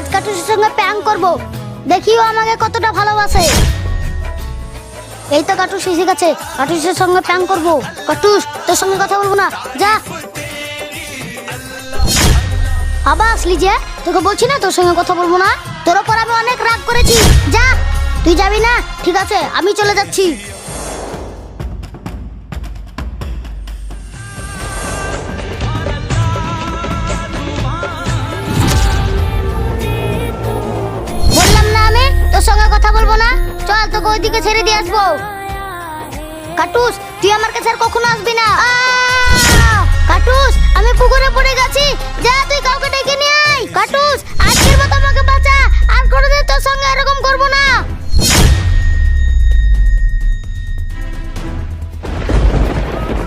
আজ কাটুসের সঙ্গে প্যাং করব। দেখিও আমাকে কতটা ভালোবাসে। এই তো কাটুস, এসে গেছে। কাটুসের সঙ্গে প্যাং করব। কাটুস, তোর সঙ্গে কথা বলব না। যা। আবার আসলি যে, তোকে বলছি না তোর সঙ্গে কথা বলব না? তোর ওপর আমি অনেক রাগ করেছি। যা, তুই যাবি না? ঠিক আছে, আমি চলে যাচ্ছি। তোকে ওইদিকে ছেড়ে দিয়ে আসব। কাটুস তুই আমার কাছে আর কখনো আসবি না। কাটুস আমি পুকুরে পড়ে গেছি। যা তুই কাউকে ডেকে নিয়ে আয়। কাটুস আজকের মতো আমাকে বাঁচা। আর কোনোদিন তোর সঙ্গে এরকম করব না।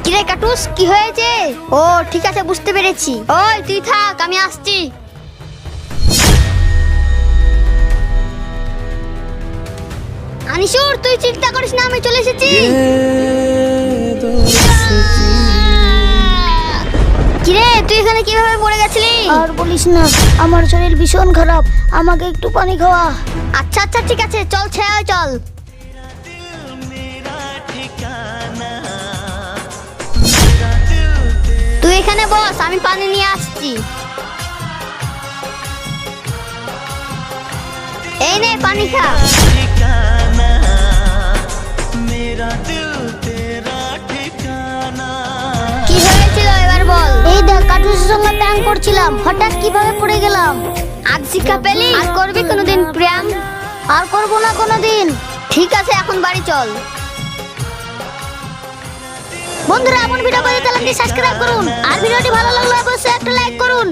কিরে কাটুস কি হয়েছে? ও ঠিক আছে বুঝতে পেরেছি। ওই তুই থাক আমি আসছি। আনিসুর তুই চিন্তা করিস না আমি চলে এসেছি। কিরে তুই এখানে কীভাবে পড়ে গেছিলি? আর বলিস না আমার শরীর ভীষণ খারাপ। আমাকে একটু পানি খাওয়া। আচ্ছা আচ্ছা ঠিক আছে চল ছেড়ে চল। তুই এখানে বস আমি পানি নিয়ে আসছি। এই নে পানি খা। কাটুসের সঙ্গে প্যাং করছিলাম। হঠাৎ কীভাবে পড়ে গেলাম? আজ শিক্ষা পেলি? আর করবি কোনোদিন প্রিয়াম আর করব না কোনোদিন। ঠিক আছে এখন বাড়ি চল। বন্ধুরা এমন ভিডিও পেতে চ্যানেলটি সাবস্ক্রাইব করুন। আর ভিডিওটি ভালো লাগলে অবশ্যই একটা লাইক করুন।